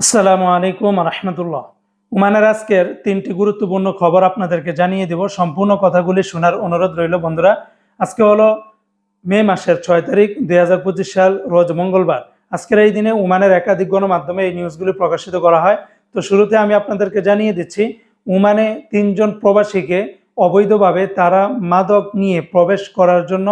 আসসালামু আলাইকুম রহমতুল্লাহ উমানের আজকের তিনটি গুরুত্বপূর্ণ খবর আপনাদেরকে জানিয়ে দেব। সম্পূর্ণ কথাগুলি শোনার অনুরোধ রইল বন্ধুরা। আজকে হলো মে মাসের ছয় তারিখ, দুই হাজার পঁচিশ সাল, রোজ মঙ্গলবার। আজকের এই দিনে উমানের একাধিক গণমাধ্যমে এই নিউজগুলি প্রকাশিত করা হয়। তো শুরুতে আমি আপনাদেরকে জানিয়ে দিচ্ছি, উমানে তিনজন প্রবাসীকে অবৈধভাবে তারা মাদক নিয়ে প্রবেশ করার জন্য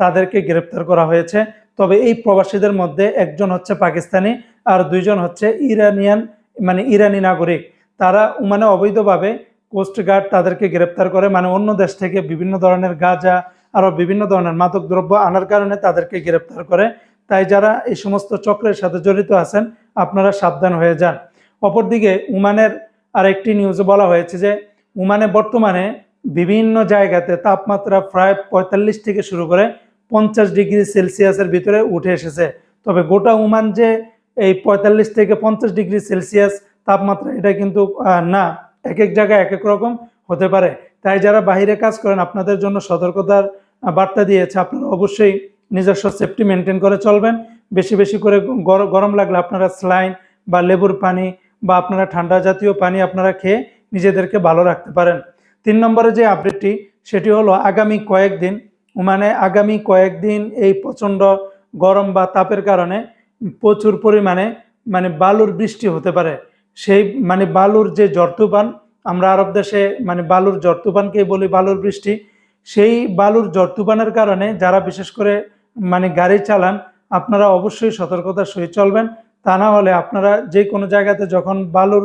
তাদেরকে গ্রেপ্তার করা হয়েছে। তবে এই প্রবাসীদের মধ্যে একজন হচ্ছে পাকিস্তানি আর দুইজন হচ্ছে ইরানিয়ান মানে ইরানি নাগরিক। তারা মানে অবৈধভাবে কোস্টগার্ড তাদেরকে গ্রেপ্তার করে মানে অন্য দেশ থেকে বিভিন্ন ধরনের গাঁজা আরও বিভিন্ন ধরনের মাদক দ্রব্য আনার কারণে তাদেরকে গ্রেপ্তার করে। তাই যারা এই সমস্ত চক্রের সাথে জড়িত আছেন, আপনারা সাবধান হয়ে যান। অপরদিকে উমানের আরেকটি নিউজে বলা হয়েছে যে উমানে বর্তমানে বিভিন্ন জায়গাতে তাপমাত্রা প্রায় পঁয়তাল্লিশ থেকে শুরু করে পঞ্চাশ ডিগ্রি সেলসিয়াসের ভিতরে উঠে এসেছে। তবে গোটা উমান যে এই পঁয়তাল্লিশ থেকে পঞ্চাশ ডিগ্রি সেলসিয়াস তাপমাত্রা, এটা কিন্তু না এক এক জায়গায় এক এক রকম হতে পারে। তাই যারা বাইরে কাজ করেন, আপনাদের জন্য সতর্কতার বার্তা দিয়েছে, আপনারা অবশ্যই নিজস্ব সেফটি মেনটেন করে চলবেন। বেশি বেশি করে গর- গরম লাগলে আপনারা স্লাইন বা লেবুর পানি বা আপনারা ঠান্ডা জাতীয় পানি আপনারা খেয়ে নিজেদেরকে ভালো রাখতে পারেন। তিন নম্বরে যে আপডেটটি, সেটি হলো আগামী কয়েকদিন মানে আগামী কয়েকদিন এই প্রচণ্ড গরম বা তাপের কারণে প্রচুর পরিমাণে মানে বালুর বৃষ্টি হতে পারে। সেই মানে বালুর যে জর্তুপান, আমরা আরব দেশে মানে বালুর জর্তুপানকে বলি বালুর বৃষ্টি। সেই বালুর জর্তুপানের কারণে যারা বিশেষ করে মানে গাড়ি চালান, আপনারা অবশ্যই সতর্কতার সহিত চলবেন। তা না হলে আপনারা যে কোনো জায়গাতে যখন বালুর,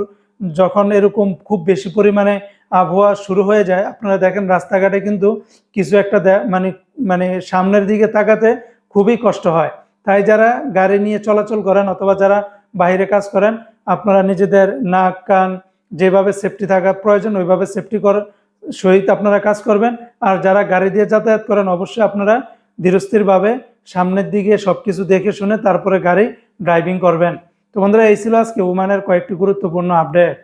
যখন এরকম খুব বেশি পরিমাণে আবহাওয়া শুরু হয়ে যায়, আপনারা দেখেন রাস্তাঘাটে কিন্তু কিছু একটা মানে মানে সামনের দিকে তাকাতে খুবই কষ্ট হয়। তাই যারা গাড়ি নিয়ে চলাচল করেন অথবা যারা বাইরে কাজ করেন, আপনারা নিজেদের নাক, কান যেভাবে সেফটি থাকা প্রয়োজন, ওইভাবে সেফটি কর, সহিত আপনারা কাজ করবেন। আর যারা গাড়ি দিয়ে যাতায়াত করেন, অবশ্যই আপনারা ধীরস্থিরভাবে সামনের দিকে সব কিছু দেখে শুনে তারপরে গাড়ি ড্রাইভিং করবেন। তো বন্ধুরা, এই ছিল আজকে উমানের কয়েকটি গুরুত্বপূর্ণ আপডেট